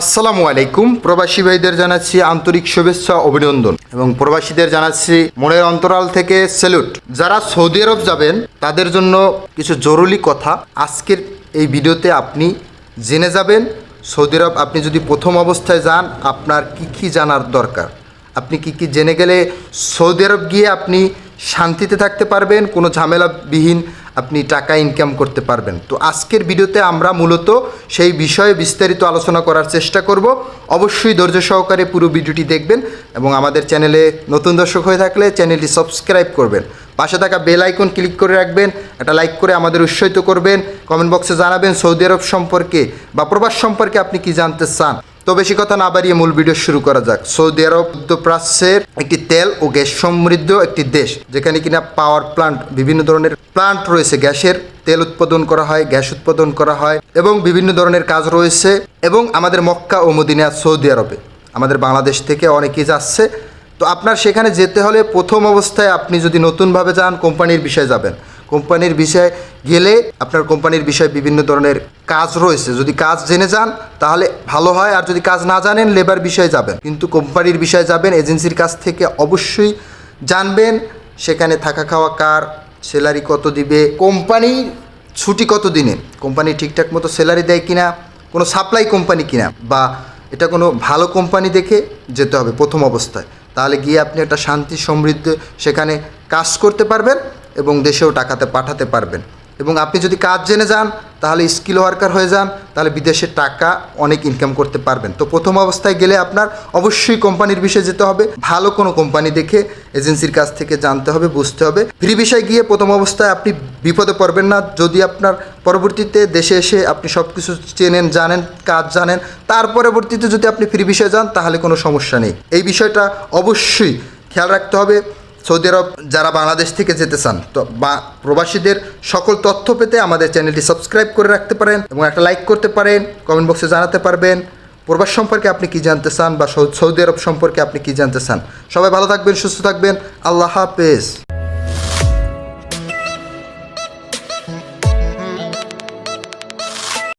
আসসালামু আলাইকুম। প্রবাসী ভাইদের জানাচ্ছি আন্তরিক শুভেচ্ছা, অভিনন্দন এবং প্রবাসীদের জানাচ্ছি মনের অন্তরাল থেকে স্যালুট। যারা সৌদি আরব যাবেন, তাদের জন্য কিছু জরুরি কথা। আজকের এই ভিডিওতে আপনি জেনে যাবেন, সৌদি আরব আপনি যদি প্রথম অবস্থায় যান, আপনার কি কি জানার দরকার? আপনি কি কি জেনে গেলে সৌদি আরব গিয়ে আপনি শান্তিতে থাকতে পারবেন? কোনো ঝামেলাবিহীন আপনি টাকা ইনকাম করতে পারবেন। তো আজকের ভিডিওতে আমরা মূলত সেই বিষয়ে বিস্তারিত আলোচনা করার চেষ্টা করব। অবশ্যই ধৈর্য সহকারে পুরো ভিডিওটি দেখবেন এবং আমাদের চ্যানেলে নতুন দর্শক হয়ে থাকলে চ্যানেলটি সাবস্ক্রাইব করবেন। পাশে থাকা বেল আইকন ক্লিক করে রাখবেন, একটা লাইক করে আমাদের উৎসাহিত করবেন কমেন্ট বক্সে জানাবেন সৌদি আরব সম্পর্কে বা প্রবাস সম্পর্কে আপনি কি জানতে চান। তো বেশি কথা না বাড়িয়ে মূল ভিডিও শুরু করা যাক। সৌদি আরব মধ্যপ্রাচ্যের একটি তেল ও গ্যাস সমৃদ্ধ একটি দেশ, যেখানে কিনা পাওয়ার প্লান্ট, বিভিন্ন ধরনের প্লান্ট রয়েছে। গ্যাসের তেল উৎপাদন করা হয়, গ্যাস উৎপাদন করা হয় এবং বিভিন্ন ধরনের কাজ রয়েছে এবং আমাদের মক্কা ও মদিনা, সৌদি আরবে। আমাদের বাংলাদেশ থেকে অনেকেই যাচ্ছে। তো আপনার সেখানে যেতে হলে প্রথম অবস্থায় আপনি যদি নতুনভাবে যান, কোম্পানির বিষয়ে যাবেন। কোম্পানির বিষয়ে গেলে আপনার কোম্পানির বিষয়ে বিভিন্ন ধরনের কাজ রয়েছে। যদি কাজ জেনে যান, তাহলে ভালো হয়। আর যদি কাজ না জানেন লেবার বিষয়ে যাবেন। কিন্তু কোম্পানির বিষয়ে যাবেন, এজেন্সির কাছ থেকে অবশ্যই জানবেন, সেখানে থাকা খাওয়া কার স্যালারি কত দিবে, কোম্পানি ছুটি কত দিনে, কোম্পানি ঠিকঠাক মতো স্যালারি দেয় কিনা, কোনো সাপ্লাই কোম্পানি কিনা, বা এটা কোনো ভালো কোম্পানি দেখে যেতে হবে প্রথম অবস্থায়। তাহলে গিয়ে আপনি একটা শান্তি সমৃদ্ধ সেখানে কাজ করতে পারবেন। এবং দেশেও টাকাতে পাঠাতে পারবেন। এবং আপনি যদি কাজ জেনে যান, তাহলে স্কিল ওয়ার্কার হয়ে যান, তাহলে বিদেশে টাকা অনেক ইনকাম করতে পারবেন। তো প্রথম অবস্থায় গেলে আপনার অবশ্যই কোম্পানির বিষয়ে যেতে হবে। ভালো কোনো কোম্পানি দেখে এজেন্সির কাছ থেকে জানতে হবে, বুঝতে হবে। ফ্রি বিষয়ে গিয়ে প্রথম অবস্থায় আপনি বিপদে পড়বেন না। যদি আপনার পরবর্তীতে দেশে এসে আপনি সব কিছু চেনেন, জানেন, কাজ জানেন, তার পরবর্তীতে যদি আপনি ফ্রি বিষয়ে যান, তাহলে কোনো সমস্যা নেই। এই বিষয়টা অবশ্যই খেয়াল রাখতে হবে। সৌদি আরব যারা বাংলাদেশ থেকে যেতে চান, তো বা প্রবাসীদের সকল তথ্য পেতে আমাদের চ্যানেলটি সাবস্ক্রাইব করে রাখতে পারেন এবং একটা লাইক করতে পারেন, কমেন্ট বক্সে জানাতে পারবেন। প্রবাস সম্পর্কে আপনি কি জানতে চান বা সৌদি আরব সম্পর্কে আপনি কি জানতে চান? সবাই ভালো থাকবেন, সুস্থ থাকবেন। আল্লাহ হাফেজ।